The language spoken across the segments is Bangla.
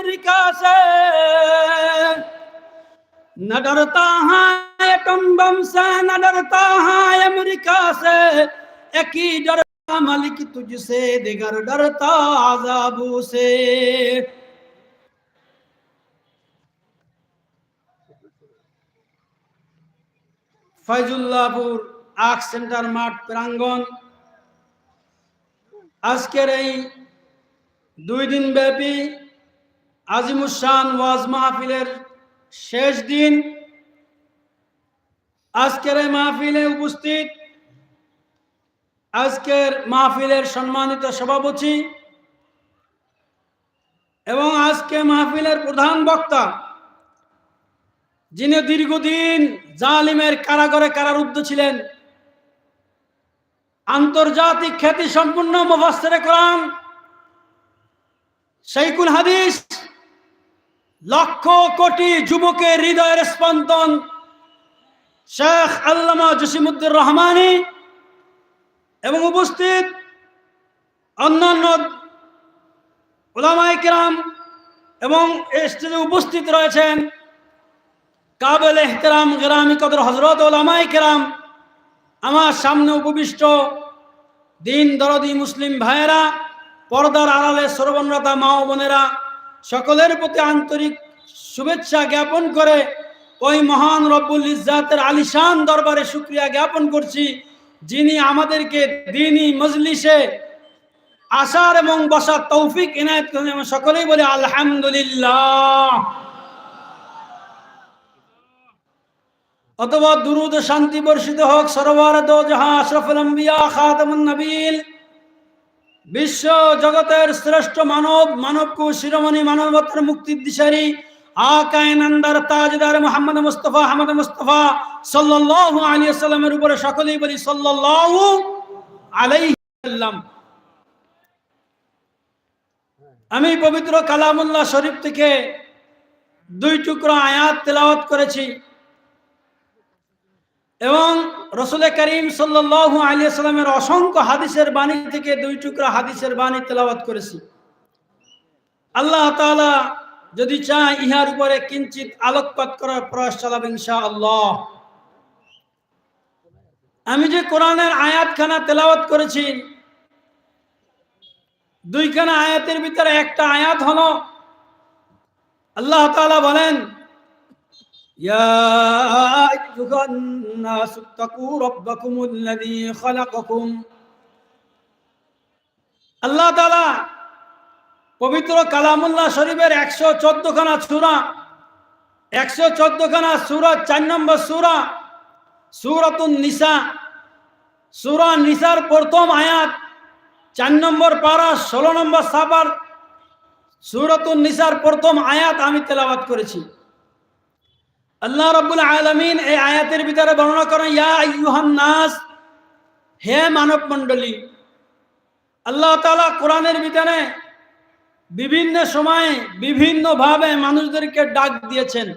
अमेरिका से न डरता है एटम बम से न डरता है अमेरिका से एक ही डरता मलिक तुझसे दिगर डरता आजाबू से ফয়জুল্লাহপুর আখ সেন্টার মাঠ প্রাঙ্গণ আজকের এই দুই দিন ব্যাপী আজিমুসান ওয়াজ মাহফিলের শেষ দিন আজকের এই মাহফিলে উপস্থিত, আজকের মাহফিলের সম্মানিত সভাপতি এবং আজকে মাহফিলের প্রধান বক্তা, যিনি দীর্ঘদিন জালিমের কারাগারে কারারুদ্ধ ছিলেন, আন্তর্জাতিক খ্যাতি সম্পূর্ণ মুফাসসিরে কোরআন, শাইখুল হাদিস লক্ষ কোটি যুবকের হৃদয়ের স্পন্দন শেখ আল্লামা জসিমুদ্দিন রহমানি এবং উপস্থিত অন্যান্য ওলামাই কিরাম এবং স্টেজে উপস্থিত রয়েছেন কাবেল এহতেরাম গ্রামী কদর হজরত ওলামাই কেরাম, আমার সামনে উপবিষ্ট দিন দরদি মুসলিম ভাইয়েরা, পর্দার আড়ালে শ্রবণরতা মা বোনেরা সকলের প্রতি আন্তরিক শুভেচ্ছা জ্ঞাপন করে ওই মহান রব্বুল ইজাতের আলিশান দরবারে শুক্রিয়া জ্ঞাপন করছি, যিনি আমাদেরকে দিনই মজলিসে আসার এবং বসার তৌফিক এনায়ত করেন সকলেই বলে আলহামদুলিল্লাহ। অথবা দুরুদ শান্তি বর্ষিত হোক সরোয়ার দো জাহা আশরফুল আম্বিয়া, খাতামুন নবীল বিশ্ব জগতের শ্রেষ্ঠ মানব, মানবকু, শিরোমণি, মানবতার মুক্তির দিশারি আকায়নান্দার তাজদার মোহাম্মদ মুস্তফা আহমদ মুস্তফা সাল্লাল্লাহু আলাইহি সাল্লামের উপরে সকলেই বলি সাল্লাল্লাহু আলাইহি সাল্লাম আমি পবিত্র কালামুল্লাহ শরীফ থেকে দুই টুকরো আয়াত তেলাওয়াত করেছি। এবং রসুল করিম সাল্লাহ আলিয়া সাল্লামের অসংখ্য হাদিসের বাণী থেকে দুই টুকরা হাদিসের বাণী তেলাওয়াত করেছি। আল্লাহ তাআলা যদি চায় ইহার উপরে কিঞ্চিত আলোকপাত করার প্রয়াস চালাবে আল্লাহ আমি যে কোরআনের আয়াতখানা তেলাওয়াত করেছি, দুইখানা আয়াতের ভিতরে একটা আয়াত হলো, আল্লাহ তাআলা বলেন يا أيها الناس اتقوا ربكم الذي خلقكم আল্লাহ তালা পবিত্র কালামুল্লাহ শরীফের একশো চোদ্দ খানা সুরা একশো চোদ্দ খানা সুরা চার নম্বর সুরা সুরাতুন নিসা সুরা নিসার প্রথম আয়াত চার নম্বর পারা ষোলো নম্বর সাপার সুরাতুন নিসার প্রথম আয়াত আমি তেলাবাত করেছি আল্লাহ রব্বুল আলমিন এই আয়াতের ভিতরে বর্ণনা করেন, ইয়া ইউহান নাস হে মানব মণ্ডলী আল্লাহ তালা কোরআনের ভিতরে বিভিন্ন সময়ে বিভিন্নভাবে মানুষদেরকে ডাক দিয়েছেন,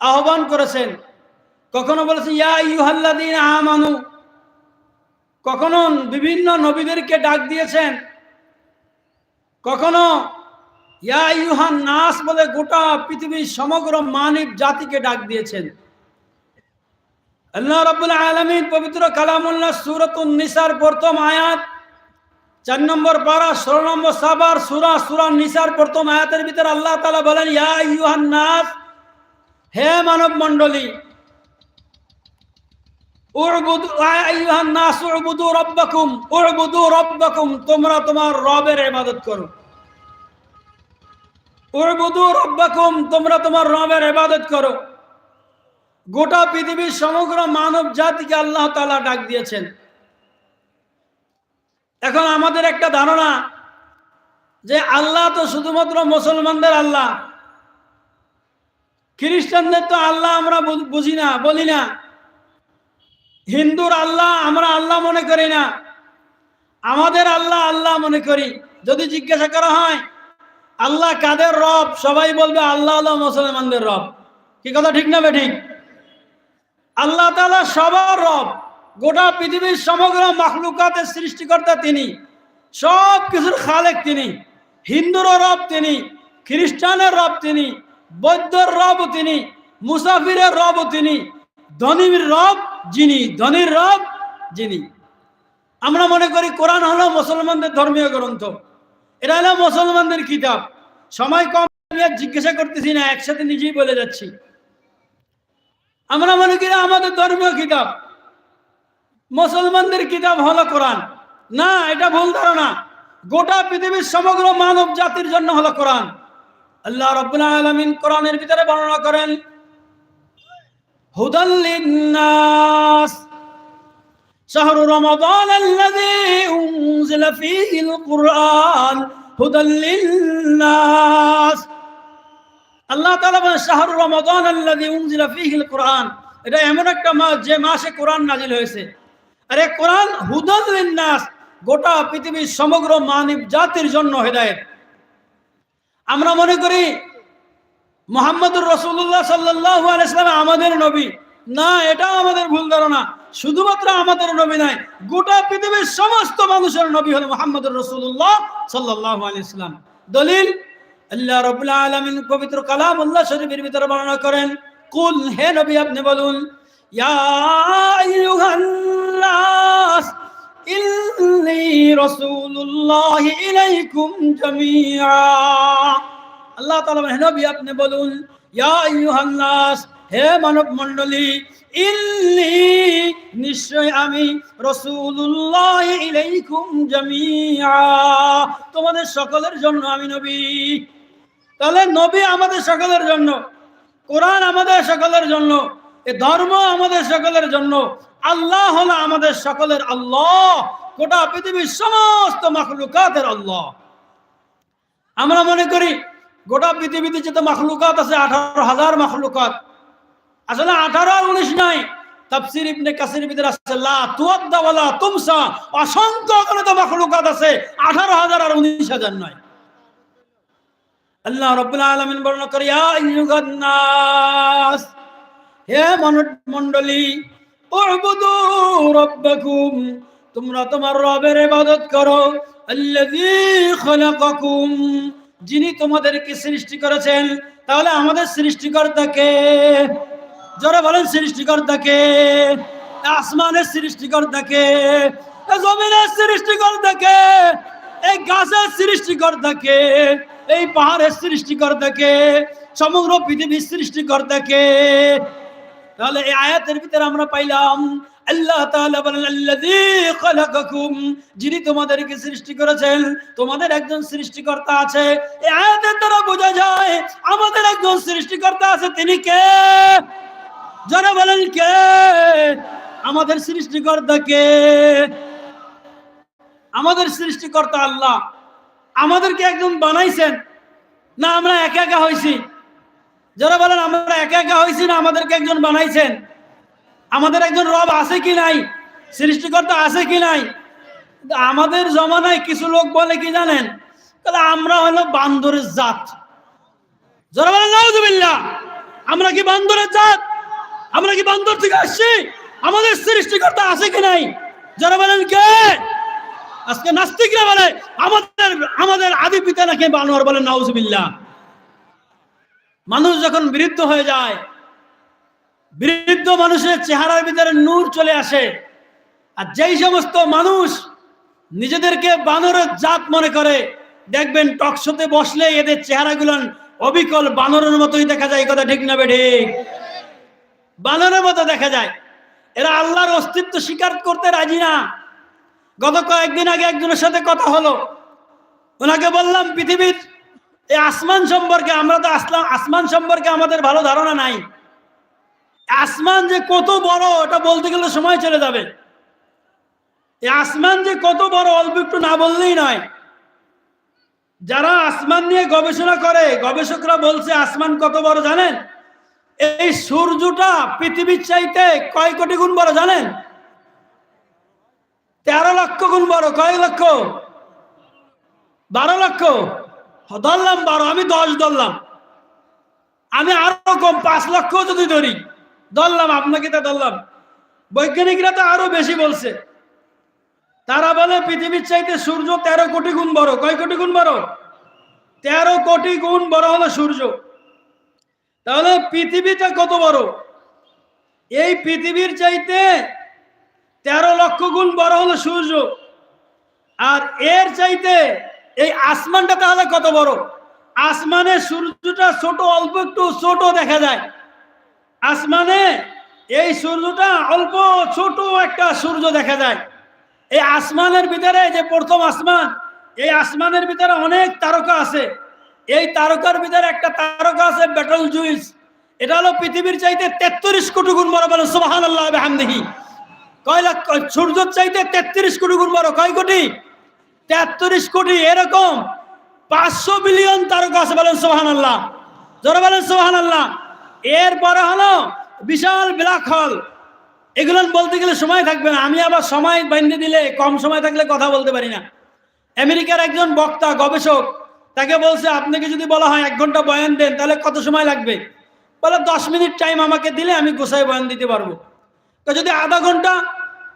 আহ্বান করেছেন। কখনো বলেছেন, ইয়া ইউহাল্লাদিন আমানু কখনো বিভিন্ন নবীদেরকে ডাক দিয়েছেন। কখনো ইয়া ইউহান নাস বলে গোটা পৃথিবীর সমগ্র মানব জাতিকে ডাক দিয়েছেন। আল্লাহ রাব্বুল আলামিন পবিত্র কালামুল্লাহ সূরাতুন নিসার প্রথম আয়াত, চার নম্বর পারা, ষোলো নম্বর সাবার সুরা সুরা নিসার প্রথম আয়াতের ভিতরে আল্লাহ তাআলা বলেন, ইয়া ইউহান নাস, হে মানব মণ্ডলী তোমরা তোমার রবের ইবাদত করো। রব্বাকুম, তোমরা তোমার রবের ইবাদত করো। গোটা পৃথিবীর সমগ্র মানব জাতিকে আল্লাহ তাআলা ডাক দিয়েছেন। এখন আমাদের একটা ধারণা যে আল্লাহ তো শুধুমাত্র মুসলমানদের আল্লাহ। খ্রিস্টানদের তো আল্লাহ আমরা বুঝি না, বলি না। হিন্দুর আল্লাহ আমরা আল্লাহ মনে করি না। আমাদের আল্লাহ আল্লাহ মনে করি। যদি জিজ্ঞাসা করা হয় আল্লাহ কাদের রব? সবাই বলবে আল্লাহ আল্লাহ মুসলমানদের রব। কি কথা ঠিক না ঠিক আল্লাহ তালা সবার রব। গোটা পৃথিবীর সমগ্র মখলুকাতের সৃষ্টিকর্তা তিনি। সব কিছুর খালেক তিনি। হিন্দুরও রব তিনি, খ্রিস্টানের রব তিনি, বৌদ্ধর রব তিনি, মুসাফিরের রব তিনি, ধনীর রব যিনি, ধনীর রব যিনি। আমরা মনে করি কোরআন হলো মুসলমানদের ধর্মীয় গ্রন্থ। এটা হলো মুসলমানদের কিতাব। সময় কম জিজ্ঞাসা করতেছি না, একসাথে নিজেই বলে যাচ্ছি। আমরা মনে করি আমাদের ধর্মীয় কিতাব। মুসলমানদের কিতাব হলো কোরআন। না, এটা ভুল ধারণা। গোটা পৃথিবীর সমগ্র মানব জাতির জন্য হলো কোরআন। আল্লাহ রব্বুল আলামিন কোরআনের ভিতরে বর্ণনা করেন, হুদাল লিন্নাস شهر رمضان الذي أنزل فيه القرآن هدى للناس আল্লাহ তাআলা বলেন শাহরু রমাদান আল্লাযী উনজিলা ফীহিল কোরআন এটা এমন একটা মাস যে মাসে কোরআন নাজিল হয়েছে আরে কোরআন হুদাল লিন্নাস গোটা পৃথিবীর সমগ্র মানব জাতির জন্য হেদায়েত আমরা মনে করি মোহাম্মদুর রসুল্লাহ সাল্লাহ আলাইসলাম আমাদের নবী না এটা আমাদের ভুল ধারণা। শুধুমাত্র আমাদের নবী নাই, গোটা পৃথিবীর সমস্ত মানুষের নবী হল মোহাম্মদুর রসুল্লাহ সাল্লাহ আলাইসলাম দলিল, আল্লাহ রবুল্লা আলমিন পবিত্র কালাম উল্লাহ শরীফের ভিতরে বর্ণনা করেন, কুল, হে নবী, আপনি বলুন আল্লাহ হে নবী, আপনি বলুন, ইয়া হে মানব মণ্ডলী ইল্লি, নিশ্চয় আমি রাসূলুল্লাহ ইলাইকুম জামিআ। তোমাদের সকলের জন্য আমি নবী। তাহলে নবী আমাদের সকলের জন্য, কোরআন আমাদের সকলের জন্য, এ ধর্ম আমাদের সকলের জন্য, আল্লাহ হলো আমাদের সকলের আল্লাহ, গোটা পৃথিবীর সমস্ত মাখলুকাতের আল্লাহ। আমরা মনে করি, গোটা পৃথিবীতে যত মাখলুকাত আছে, আঠারো হাজার মাখলুকাত আসলে আঠারো আর উনিশ নাই। তাফসির ইবনে কাসির ভিতরে আছে, লা তুয়াদ্দা তুমসা। অসংখ্য অগণিত মাখলুকাত আছে, আঠারো হাজার আর উনিশ হাজার নয়। আল্লাহ রব্বুল আলামিন বর্ণনা করে, ইয়া আইয়ুহান নাস, হে মণ্ডলী উবুদু রাব্বাকুম, তোমরা তোমার রবের ইবাদত করো, আল্লাযী খলাকাকুম, যিনি তোমাদেরকে সৃষ্টি করেছেন, তাহলে আমাদের সৃষ্টিকর্তাকে যারা বলেন সৃষ্টিকর্তাকে, আসমানের সৃষ্টিকর্তাকে জমিনের সৃষ্টিকর্তাকে এই গাছের সৃষ্টিকর্তাকে, এই পাহাড়ের সৃষ্টিকর্তাকে, সমগ্র পৃথিবীর সৃষ্টিকর্তাকে। তাহলে এই আয়াতের ভিতরে আমরা পাইলাম, আল্লাহ তাআলা বলেন, আল্লাযী খলাকাকুম যিনি তোমাদেরকে সৃষ্টি করেছেন, তোমাদের একজন সৃষ্টিকর্তা আছে। এই আয়াতের দ্বারা বোঝা যায়, আমাদের একজন সৃষ্টিকর্তা আছে, তিনি কে? যারা বলেন কে? আমাদের সৃষ্টিকর্তা কে? আমাদের সৃষ্টিকর্তা আল্লাহ। আমাদেরকে একজন বানাইছেন। না, আমরা একা একা হয়েছি যারা বলেন, আমরা একা একা হয়েছি না আমাদেরকে একজন বানাইছেন? আমাদের একজন রব আছে কি নাই? সৃষ্টিকর্তা আছে কি নাই? আমাদের জমানায় কিছু লোক বলে কি জানেন? তাহলে আমরা হলো বান্দরের জাত। যারা বলেন আমরা কি বান্দরের জাত? আমরা কি বান্দর থেকে আসছি? আমাদের সৃষ্টিকর্তা আছে কি নাই? যারা বলেন কে? আজকে নাস্তিকরা বলে, আমাদের আমাদের আদি পিতা নাকি বানোয়ার বলেন নাউজুবিল্লাহ। মানুষ যখন বৃদ্ধ হয়ে যায়, বৃদ্ধ মানুষের চেহারার ভিতরে নূর চলে আসে। আর যেই সমস্ত মানুষ নিজেদেরকে বানরের জাত মনে করে, দেখবেন টকশোতে বসলে এদের চেহারাগুলো অবিকল বানরের মতোই দেখা যায় কথা ঠিক না বেঠিক বানরের মতো দেখা যায়। এরা আল্লাহর অস্তিত্ব স্বীকার করতে রাজি না। গত কয়েকদিন আগে একজনের সাথে কথা হলো। ওনাকে বললাম, পৃথিবীর এই আসমান সম্পর্কে আমরা তো আসলাম, আসমান সম্পর্কে আমাদের ভালো ধারণা নাই। আসমান যে কত বড় এটা বলতে গেলে সময় চলে যাবে। এই আসমান যে কত বড়, অল্প একটু না বললেই নয়। যারা আসমান নিয়ে গবেষণা করে, গবেষকরা বলছে, আসমান কত বড় জানেন? এই সূর্যটা পৃথিবীর চাইতে কয় কোটি গুণ বড় জানেন? তেরো লক্ষ গুণ বড়, কয় লক্ষ? বারো লক্ষ? ধরলাম বারো, আমি দশ ধরলাম। আমি আরও কম, পাঁচ লক্ষ যদি ধরি, ধরলাম, আপনাকে তা ধরলাম। বৈজ্ঞানিকরা তো আরও বেশি বলছে। তারা বলে পৃথিবীর চাইতে সূর্য তেরো কোটি গুণ বড়, কয় কোটি গুণ বড়? তেরো কোটি গুণ বড় হলো সূর্য। তাহলে পৃথিবীটা কত বড়? এই পৃথিবীর চাইতে তেরো লক্ষ গুণ বড় হলো সূর্য। আর এর চাইতে এই আসমানটা তাহলে কত বড়? আসমানে সূর্যটা ছোট, অল্প একটু ছোট দেখা যায়। আসমানে এই সূর্যটা অল্প ছোট একটা সূর্য দেখা যায়। এই আসমানের ভিতরে যে প্রথম আসমান, এই আসমানের ভিতরে অনেক তারকা আছে। এই তারকার ভিতরে একটা তারকা আছে ব্যাটল জুইস এটা হলো পৃথিবীর চাইতে তেত্রিশ কোটি গুণ বড় বলে সোহান আল্লাহ হামদিহি কয় লাখ সূর্যর চাইতে তেত্রিশ কোটি গুণ বড়। কয় কোটি? তেত্রিশ কোটি, এরকম। পাঁচশো বিলিয়ন তারকা আছে বলেন সোহান আল্লাহ জোরে বলেন সোহান আল্লাহ এরপরে হলো বিশাল ব্ল্যাক হল। এগুলো বলতে গেলে সময় থাকবে না। আমি আবার সময় বাইন্ধে দিলে, কম সময় থাকলে কথা বলতে পারি না। আমেরিকার একজন বক্তা, গবেষক তাকে বলছে, আপনাকে যদি বলা হয় এক ঘণ্টা বয়ান দেন, তাহলে কত সময় লাগবে? বলে, দশ মিনিট টাইম আমাকে দিলে আমি গোসাই বয়ান দিতে পারব। তো যদি আধা ঘণ্টা,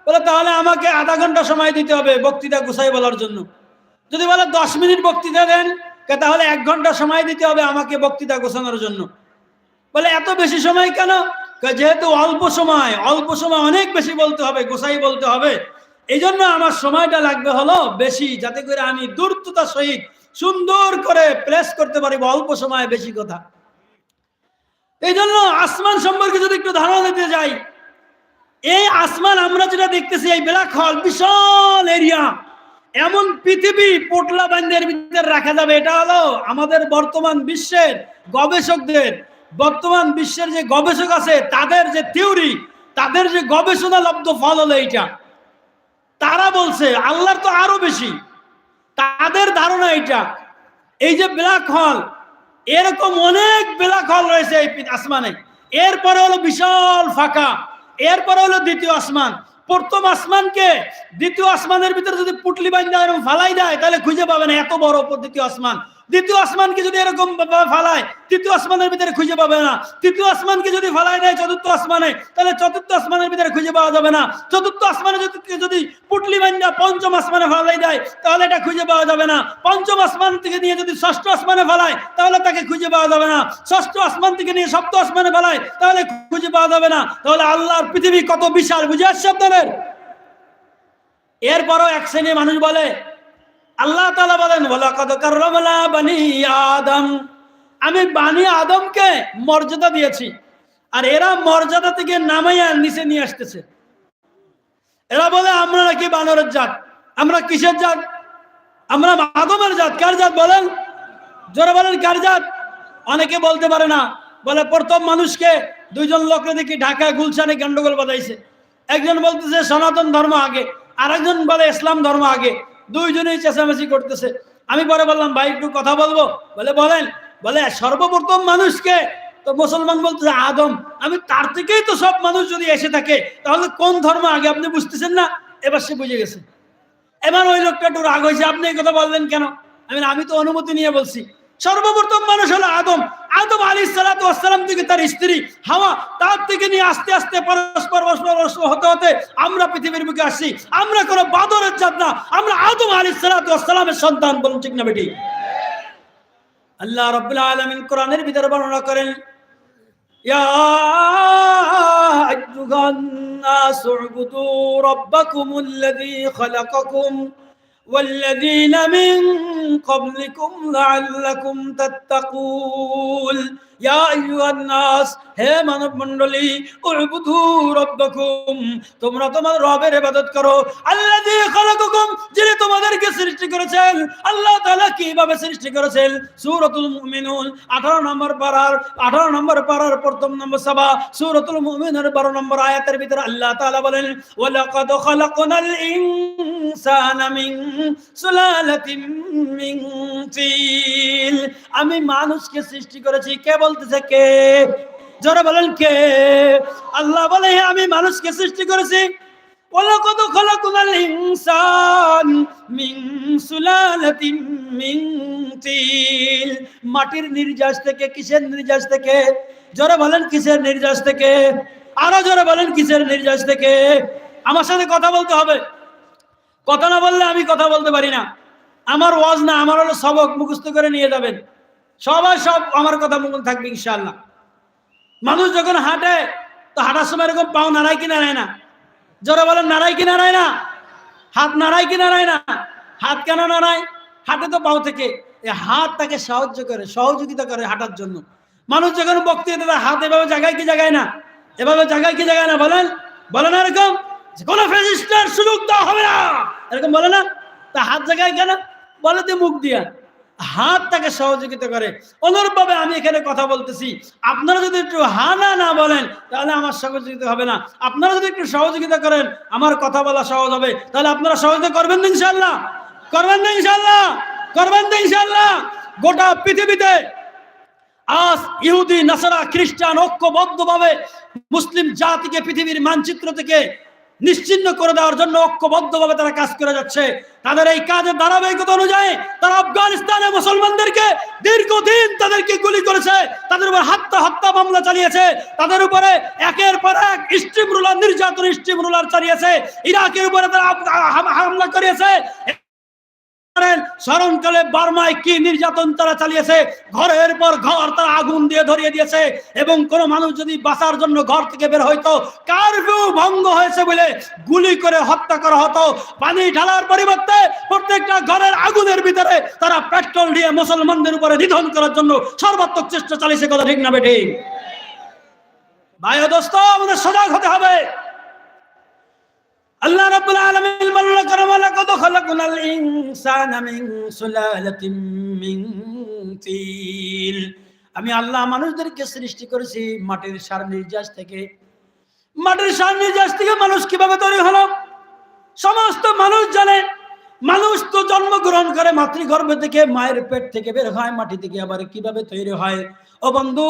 বলে, তাহলে আমাকে আধা ঘণ্টা সময় দিতে হবে বক্তৃতা গোসাই বলার জন্য। যদি বলে, দশ মিনিট বক্তৃতা দেন তাহলে এক ঘণ্টা সময় দিতে হবে আমাকে বক্তৃতা গোছানোর জন্য। বলে, এত বেশি সময় কেন? যেহেতু অল্প সময় অল্প সময় অনেক বেশি বলতে হবে গোসাই বলতে হবে। এই জন্য আমার সময়টা লাগবে হলো বেশি, যাতে করে আমি দ্রুততার সহিত সুন্দর করে প্লেস করতে পারি অল্প সময়ে বেশি কথা। এই জন্য আসমান সম্পর্কে যদি একটু ধারণা দিতে যাই, এই আসমান আমরা যেটা দেখতেছি, এই ব্ল্যাক হল, বিশাল এরিয়া এমন পৃথিবী পোটলা বান্ধের ভিতরে রাখা যাবে, এটা হলো আমাদের বর্তমান বিশ্বের গবেষকদের, বর্তমান বিশ্বের যে গবেষক আছে, তাদের যে থিওরি তাদের যে গবেষণা লব্ধ ফল হলো এইটা। তারা বলছে, আল্লাহর তো আরও বেশি। তাদের ধারণা এটা এই যে ব্ল্যাক হল, এরকম অনেক ব্ল্যাক হল রয়েছে এই আসমানে। এরপরে হলো বিশাল ফাঁকা। এরপরে হলো দ্বিতীয় আসমান। প্রথম আসমানকে দ্বিতীয় আসমানের ভিতরে যদি পুটলি বান্ধা এবং ফালাই দেয়, তাহলে খুঁজে পাবে না এত বড় দ্বিতীয় আসমান। দ্বিতীয় আসমানকে যদি এরকম ফালায়, তৃতীয় আসমানের ভিতরে খুঁজে পাবে না। তৃতীয় আসমানকে যদি ফালাই দেয় চতুর্থ আসমানে, তাহলে চতুর্থ আসমানের ভিতরে খুঁজে পাওয়া যাবে না। চতুর্থ আসমানে যদি যদি পুটলি বান্ধা পঞ্চম আসমানে ফালাই দেয়, তাহলে এটা খুঁজে পাওয়া যাবে না। পঞ্চম আসমান থেকে নিয়ে যদি ষষ্ঠ আসমানে ফালায়, তাহলে তাকে খুঁজে পাওয়া যাবে না। ষষ্ঠ আসমান থেকে নিয়ে সপ্ত আসমানে ফালায়, তাহলে খুঁজে পাওয়া যাবে না। তাহলে আল্লাহর পৃথিবী কত বিশাল, বুঝে আসছে আপনাদের? এরপরও এক শ্রেণির মানুষ বলে আল্লাহ তালা বলেন বানি আদম। আমি বানি আদমকে মর্যাদা দিয়েছি, আর এরা মর্যাদা থেকে নামাইয়া নিচে নিয়ে আসতেছে। এরা বলে, আমরা নাকি বানরের জাত, আমরা কিসের জাত? আমরা আদমের জাত, কার জাত বলেন? জোরে বলেন, কার জাত? অনেকে বলতে পারে না, বলে, প্রথম মানুষকে দুইজন লোকরে দেখি ঢাকা গুলশানে গন্ডগোল বাজাইছে একজন বলতেছে, সনাতন ধর্ম আগে। আরেকজন বলে, ইসলাম ধর্ম আগে। দুইজনেই চেঁচামেচি করতেছে। আমি পরে বললাম, ভাই, একটু কথা বলব? বলে, বলেন। বলে, সর্বপ্রথম মানুষকে তো মুসলমান বলতেছে আদম। আমি তার থেকেই তো সব মানুষ যদি এসে থাকে, তাহলে কোন ধর্ম আগে আপনি বুঝতেছেন না? এবার সে বুঝে গেছে। এবার ওই লোকটা একটু রাগ হয়েছে। আপনি এই কথা বললেন কেন? আমি আমি তো অনুমতি নিয়ে বলছি। সর্বপ্রথম মানুষ হলো আদম। আদম আলী সালাতাম থেকে তার স্ত্রী হাওয়া তার থেকে নিয়ে আস্তে আস্তে পরস্পর হতে হতে আমরা পৃথিবীর মুখে আসি আমরা কোনো বাদরের জাত না। আমরা আদম আলী সালাতামের সন্তান বলুন ঠিক না বেটি? আল্লাহ রব্বুল্লাহ আলমিন কোরআনের ভিতরে বর্ণনা করেন يا والذين من قبلكم لعلكم تتقون. হে মানব তোমরা তোমার রবের ইবাদত করো। যিনি তোমাদেরকে সৃষ্টি করেছেন। আল্লাহ কীভাবে সৃষ্টি করেছেন? নম্বর নম্বর প্রথম নম্বর মুমিনের 12 নম্বর আয়াতের ভিতরে আল্লাহ বলেন ইনসানা মিন সুলালাতিন মিন তিল। আমি মানুষকে সৃষ্টি করেছি কেবল বলতেছে কে? যারা বলেন কে? আল্লাহ বলে আমি মানুষকে সৃষ্টি করেছি। তিল। মাটির নির্যাস থেকে, কিসের নির্যাস থেকে? জোরে বলেন, কিসের নির্যাস থেকে? আরও জোরে বলেন, কিসের নির্যাস থেকে? আমার সাথে কথা বলতে হবে। কথা না বললে আমি কথা বলতে পারি না। আমার ওয়াজ না, আমার হলো সবক মুখস্থ করে নিয়ে যাবেন। সবাই সব আমার কথা মুখ থাকবে ইনশাআল্লাহ। মানুষ যখন হাঁটে তো হাঁটার সময় এরকম পাও নাড়ায় কি নাড়ায় না? জোরে বলেন নাড়ায় কি নাড়ায় না? হাত নাড়ায় কি নাড়ায় না? হাত কেন নাড়ায়? হাঁটে তো পাও থেকে। হাত তাকে সাহায্য করে সহযোগিতা করে হাঁটার জন্য। মানুষ যখন বক্তৃতা দেয়, হাত এভাবে জায়গায় কি জায়গায় না? এভাবে জায়গায় কি জায়গায় না? বলেন বলে না এরকম কোনো ফেজিস্টার সুযোগ দেওয়া হবে না। এরকম বলে না? তা হাত জায়গায় কেন? বলে মুখ দিয়া। হাত তাকে সহযোগিতা করে। অনুরূপভাবে আমি এখানে কথা বলতেছি। আপনারা যদি একটু হা না না বলেন, তাহলে আমার সহযোগিতা হবে না। আপনারা যদি একটু সহযোগিতা করেন, আমার কথা বলা সহজ হবে। তাহলে আপনারা সহযোগিতা করবেন না ইনশাল্লাহ করবেন না ইনশাল্লাহ করবেন না ইনশাল্লাহ গোটা পৃথিবীতে আজ ইহুদি, নাসারা, খ্রিস্টান ঐক্যবদ্ধভাবে মুসলিম জাতিকে, পৃথিবীর মানচিত্র থেকে নিশ্চিন্ন করে দেওয়ার জন্য ঐক্যবদ্ধভাবে তারা কাজ করে যাচ্ছে। তাদের এই কাজের ধারাবাহিকতা অনুযায়ী তারা আফগানিস্তানে মুসলমানদেরকে দীর্ঘদিন তাদেরকে গুলি করেছে, তাদের উপর হত্যা হত্যা মামলা চালিয়েছে, তাদের উপরে একের পর এক স্ট্রিম রুলার, নির্যাতন স্টিম রুলার চালিয়েছে, ইরাকের উপরে তারা হামলা করিয়েছে। স্মরণকালে বার্মায় কি নির্যাতন তারা চালিয়েছে? ঘরের পর ঘর তারা আগুন দিয়ে ধরিয়ে দিয়েছে। এবং কোন মানুষ যদি বাঁচার জন্য ঘর থেকে বের হইতো কারফিউ ভঙ্গ হয়েছে বলে গুলি করে হত্যা করা হতো? পানি ঢালার পরিবর্তে প্রত্যেকটা ঘরের আগুনের ভিতরে তারা পেট্রোল দিয়ে মুসলমানদের উপরে নিধন করার জন্য সর্বাত্মক চেষ্টা চালিয়েছে, কথা ঠিক না বেটি ভাই দোস্ত, আমাদের সজাগ হতে হবে। আল্লাহ রাব্বুল আলামিন বলল করম লাকাদ খালাকনাল ইনসানা মিন সুলালাতিন মিন তিল। আমি আল্লাহ মানুষদেরকে সৃষ্টি করেছি মাটির সার নির্যাস থেকে। মাটির সার নির্যাস থেকে মানুষ কীভাবে তৈরি হলো? সমস্ত মানুষ জানে। মানুষ তো জন্মগ্রহণ করে মাতৃগর্ভ থেকে, মায়ের পেট থেকে বের হয়, মাটি থেকে আবার কীভাবে তৈরি হয়? ও বন্ধু,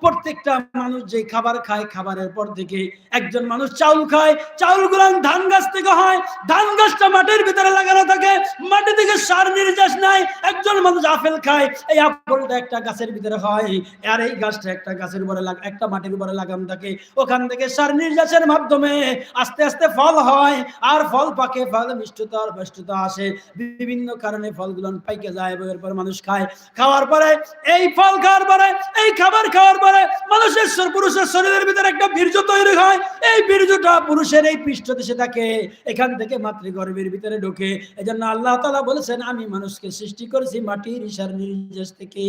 প্রত্যেকটা মানুষ যে খাবার খায়, খাবারের পর থেকে একজন মানুষ চাউল খায়। চাউল গুলান ধান গাছ থেকে হয়, ধান গাছটা মাটির ভিতরে লাগানো থাকে, মাটি থেকে সার নির্যাস নাই একজন মানুষ আপেল খায়, এই আপেলটা একটা গাছের ভিতরে হয়, আর এই গাছটা একটা গাছের উপরে লাগ- একটা মাটির উপরে লাগানো থাকে। ওখান থেকে সার নির্যাসের মাধ্যমে আস্তে আস্তে ফল হয়, আর ফল পাকে, ফল মিষ্টতা আর আসে, বিভিন্ন কারণে ফলগুলো পাইকে যায় এবং এরপর মানুষ খায়। খাওয়ার পরে, এই ফল খাওয়ার পরে, এই খাবার খাওয়ার পরে মানুষের পুরুষের শরীরের ভিতরে একটা বীর্য তৈরি হয়। এই বীর্যটা পুরুষের এই পৃষ্ঠদেশে থাকে, এখান থেকে মাতৃগর্ভের ভিতরে ঢোকে। এজন্য আল্লাহ তালা বলেছেন, আমি মানুষকে সৃষ্টি করেছি মাটির ঈশার নির্দেশ থেকে।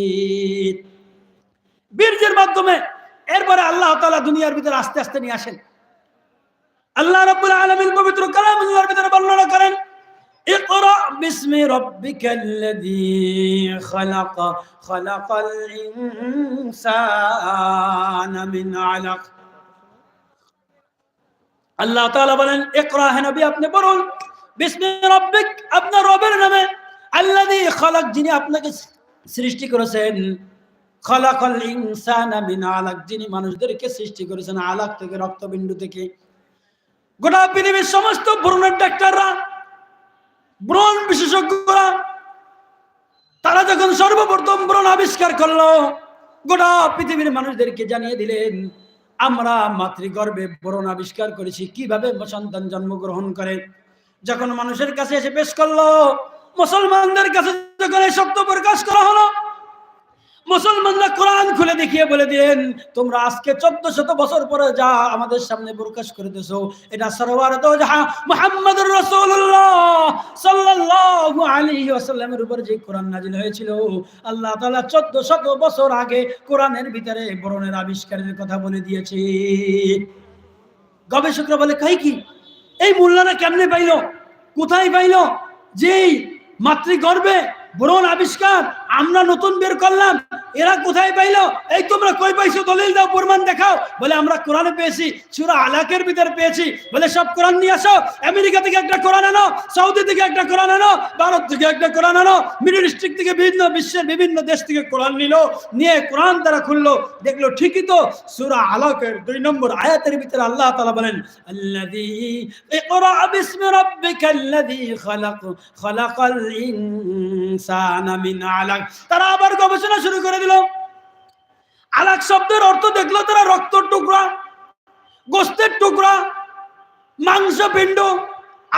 বীর্যের মাধ্যমে এরপরে আল্লাহ তালা দুনিয়ার ভিতরে আস্তে আস্তে নিয়ে আসেন। আল্লাহ রাব্বুল আলামিন পবিত্র কালামুল্লাহর ভিতরে বর্ণনা করেন اقرأ باسم ربك الذي خلق خلق الإنسان من علق আল্লাহ তাআলা বলেন ইকরা হে নবী আপনি পড়ুন বিসমি রব্বিক আপনার রবের নামে আল্লাযী খালাক যিনি আপনাকে সৃষ্টি করেছেন খালাকাল ইনসানা মিন আলাক যিনি মানুষদেরকে সৃষ্টি করেছেন আলাক থেকে রক্তবিন্দু থেকে গোটা পৃথিবীর সমস্ত ব্রণের ডাক্তাররা ব্রণ বিশেষজ্ঞরা, তারা যখন সর্বপ্রথম ব্রণ আবিষ্কার করল, গোটা পৃথিবীর মানুষদেরকে জানিয়ে দিলেন, আমরা মাতৃগর্ভে ব্রণ আবিষ্কার করেছি, কীভাবে সন্তান জন্মগ্রহণ করে? যখন মানুষের কাছে এসে পেশ করল, মুসলমানদের কাছে যখন এই সত্য প্রকাশ করা মুসলমানরা কোরআন খুলে দেখিয়ে বলে দিলেন, তোমরা আজকে চোদ্দ শত বছর পরে যা আমাদের সামনে প্রকাশ করে দিছো এটা সরওয়ার তো যাহা মুহাম্মদুর রাসূলুল্লাহ সাল্লাল্লাহু আলাইহি ওয়াসাল্লামের উপর যে কোরআন নাজিল হয়েছিল। আল্লাহ তাআলা চোদ্দ শত বছর আগে কোরআনের ভিতরে বরণের আবিষ্কারের কথা বলে দিয়েছে। গবেষকরা বলে, কাই কি? এই মূল্যটা কেমনে পাইলো? কোথায় পাইলো? যেই মাতৃগর্ভে ব্রণ আবিষ্কার আমরা নতুন বের করলাম, এরা কোথায় পাইলো? এই তোমরা কই পাইছো? দলিল দাও, প্রমাণ দেখাও। বলে, আমরা কোরআনে পেয়েছি, সুরা আলাকের ভিতরে পেয়েছি। বলে, সব কোরআন নিয়ে আসো। আমেরিকা থেকে একটা কোরআন আনো, সৌদি থেকে একটা কোরআন আনো, ভারত থেকে একটা কোরআন আনো, মিডল ইস্ট থেকে বিভিন্ন বিশ্বের বিভিন্ন দেশ থেকে কোরআন নিল, নিয়ে কোরআন তারা খুললো, দেখল, ঠিকই তো। সুরা আলাকের দুই নম্বর আয়াতের ভিতরে আল্লাহ তালা বলেন, আল্লাযী তারা আবার গবেষণা শুরু করে দিল। আলাক শব্দের অর্থ দেখল তারা রক্তর টুকরা, গোস্তের টুকরা মাংস পিণ্ড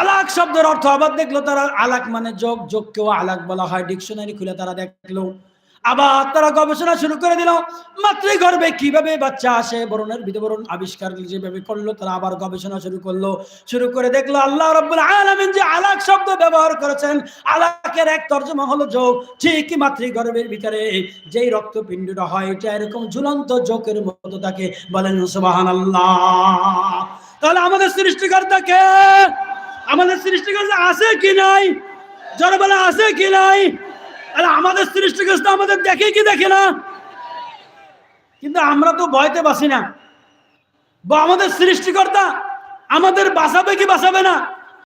আলাক শব্দের অর্থ আবার দেখল তারা আলাক মানে যোগ, যোগকেও আলাক বলা হয়। ডিকশনারি খুলে তারা দেখল। আবার তারা গবেষণা শুরু করে দিল, মাতৃগর্ভে কীভাবে বাচ্চা আসে, বরণের বিধবরণ আবিষ্কার যেভাবে করল, তারা আবার গবেষণা শুরু করল। শুরু করে দেখল, আল্লাহ রব্বুল আলামিন যে আলাক শব্দ ব্যবহার করেছেন, আলাকের এক তর্জমা হলো যোগ। ঠিকই মাতৃগর্ভের ভিতরে যেই রক্তপিণ্ডটা হয়, এটা এরকম ঝুলন্ত যোগের মতো তাকে বলেন সুবাহান আল্লাহ তাহলে আমাদের সৃষ্টিকর্তাকে আমাদের সৃষ্টিকর্তা আছে কি নাই? যারা আছে কি নাই? আরে আমাদের সৃষ্টি কৃষ্ণ আমাদের দেখে কি দেখে না? কিন্তু আমরা তো ভয়তে বাসি না। বা আমাদের সৃষ্টিকর্তা আমাদের বাঁচাবে কি বাঁচাবে না?